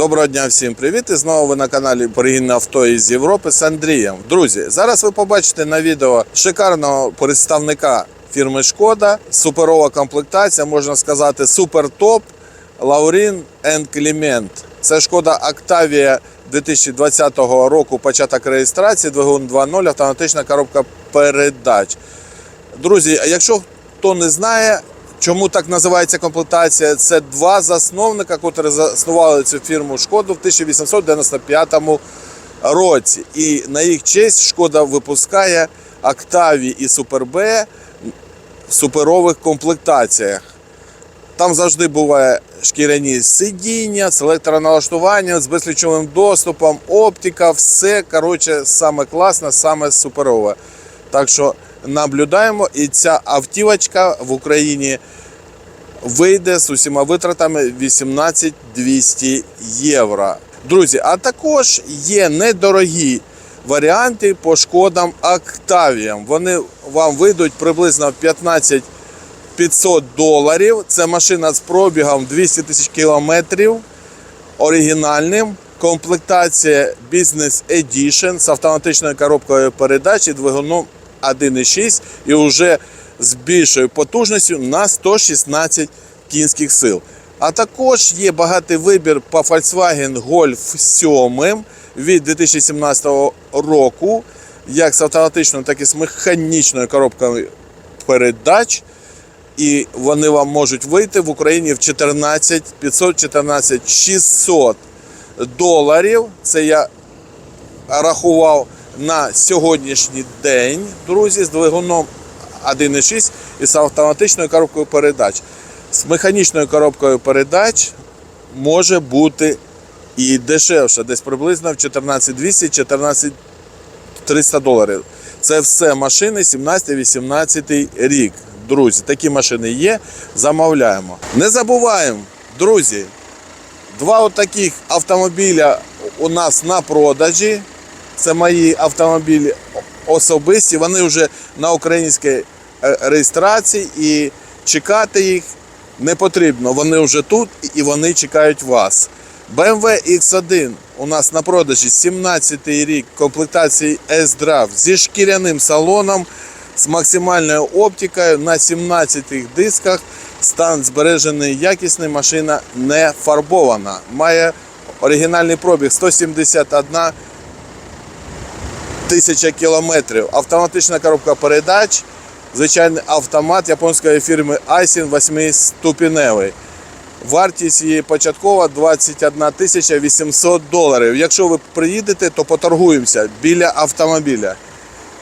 Доброго дня всім привіт! І знову ви на каналі Порігінне авто із Європи з Андрієм. Друзі, зараз ви побачите на відео шикарного представника фірми Шкода. Суперова комплектація, можна сказати, супер топ Лаурін Клімент. Це шкода Octavia 2020 року початок реєстрації, двигун 2.0, автоматична коробка передач. Друзі, якщо хто не знає, чому так називається комплектація, це два засновника, котрі заснували цю фірму Шкоду в 1895 році. І на їх честь Шкода випускає Octavia і B в суперових комплектаціях. Там завжди буває шкіряні сидіння з електроналаштуванням, з безключовим доступом, оптика, все коротше, саме класне, саме суперове. Так що наблюдаємо, і ця автівочка в Україні вийде з усіма витратами 18 200 євро. Друзі, а також є недорогі варіанти по шкодам Octavia. Вони вам вийдуть приблизно в 15 500 доларів. Це машина з пробігом 200 тисяч кілометрів, оригінальним. Комплектація Business Edition з автоматичною коробкою передач і двигуном 1.6 і вже з більшою потужністю на 116 кінських сил. А також є багатий вибір по Volkswagen Golf 7 від 2017 року, як з автоматичною, так і з механічною коробкою передач. І вони вам можуть вийти в Україні в 14 500, 14 600 доларів. Це я рахував на сьогоднішній день, друзі, з двигуном 1.6 і з автоматичною коробкою передач. З механічною коробкою передач може бути і дешевше, десь приблизно в 14200 14300 доларів. Це все машини 17-18 рік. Друзі, такі машини є. Замовляємо. Не забуваємо, друзі, два отаких автомобіля у нас на продажі. Це мої автомобілі особисті. Вони вже на українській е, реєстрації і чекати їх не потрібно. Вони вже тут і вони чекають вас. BMW X1 у нас на продажі 17 рік комплектації S-Drive зі шкіряним салоном, з максимальною оптикою на 17 дисках. Стан збережений якісний, машина не фарбована. Має оригінальний пробіг 171 тисяча кілометрів. Автоматична коробка передач, звичайний автомат японської фірми Aisin 8-ступіневий. Вартість її початкова 21 тисяча 800 доларів. Якщо ви приїдете, то поторгуємося біля автомобіля.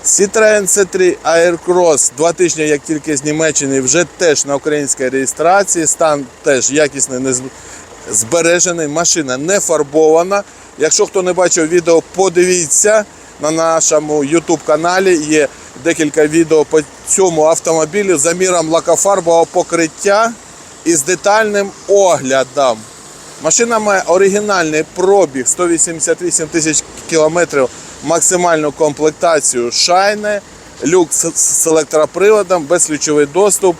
Citroen C3 Aircross два тижні, як тільки з Німеччини, вже теж на українській реєстрації. Стан теж якісний, не збережений. Машина не фарбована. Якщо хто не бачив відео, подивіться на нашому YouTube каналі. Є декілька відео по цьому автомобілю з заміром лакофарбового покриття і з детальним оглядом. Машина має оригінальний пробіг 188 тисяч кілометрів, максимальну комплектацію шайне, люк з, електроприводом, безключовий доступ,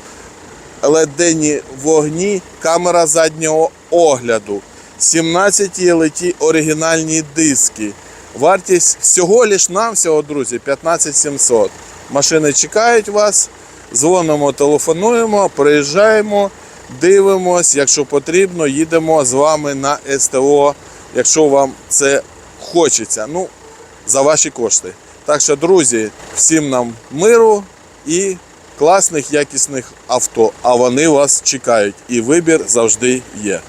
леденні вогні, камера заднього огляду, 17 леті оригінальні диски. Вартість всього лиш навсього, друзі, 15 700. Машини чекають вас, дзвонимо, телефонуємо, приїжджаємо, дивимось, якщо потрібно, їдемо з вами на СТО, якщо вам це хочеться. Ну, за ваші кошти. Так що, друзі, всім нам миру і класних, якісних авто. А вони вас чекають. І вибір завжди є.